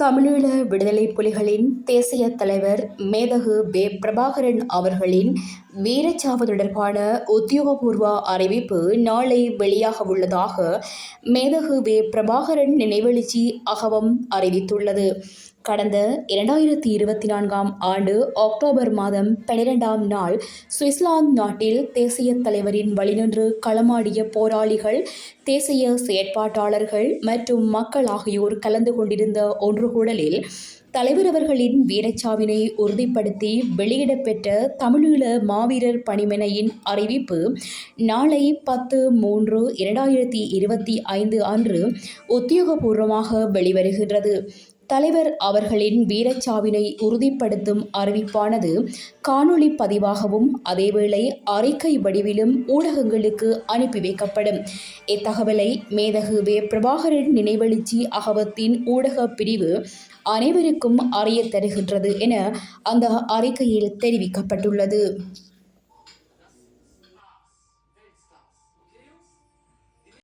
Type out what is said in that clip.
தமிழீழ விடுதலை புலிகளின் தேசிய தலைவர் மேதகு பே பிரபாகரன் அவர்களின் வீரச்சாவு தொடர்பான உத்தியோகபூர்வ அறிவிப்பு நாளை வெளியாக உள்ளதாக மேதகு வே பிரபாகரன் நினைவெழுச்சி அகவம் அறிவித்துள்ளது. கடந்த இரண்டாயிரத்தி இருபத்தி நான்காம் ஆண்டு அக்டோபர் மாதம் பனிரெண்டாம் நாள் சுவிட்சர்லாந்து நாட்டில் தேசிய தலைவரின் வழிநின்று களமாடிய போராளிகள் தேசிய செயற்பாட்டாளர்கள் மற்றும் மக்கள் ஆகியோர் கலந்து கொண்டிருந்த ஒன்றுகூடலில் தலைவர் அவர்களின் வீரச்சாவினை உறுதிப்படுத்தி வெளியிடப்பெற்ற தமிழீழ மாவீரர் பணிமனையின் அறிவிப்பு நாளை பத்து மூன்று இரண்டாயிரத்தி இருபத்தி ஐந்து அன்று உத்தியோகபூர்வமாக வெளிவருகின்றது. தலைவர் அவர்களின் வீரச்சாவினை உறுதிப்படுத்தும் அறிவிப்பானது காணொளி பதிவாகவும் அதேவேளை அறிக்கை வடிவிலும் ஊடகங்களுக்கு அனுப்பி வைக்கப்படும். இத்தகவலை மேதகு வே. பிரபாகரன் நினைவெழுச்சி அகவத்தின் ஊடக பிரிவு அனைவருக்கும் அறிய தருகின்றது என அந்த அறிக்கையில் தெரிவிக்கப்பட்டுள்ளது.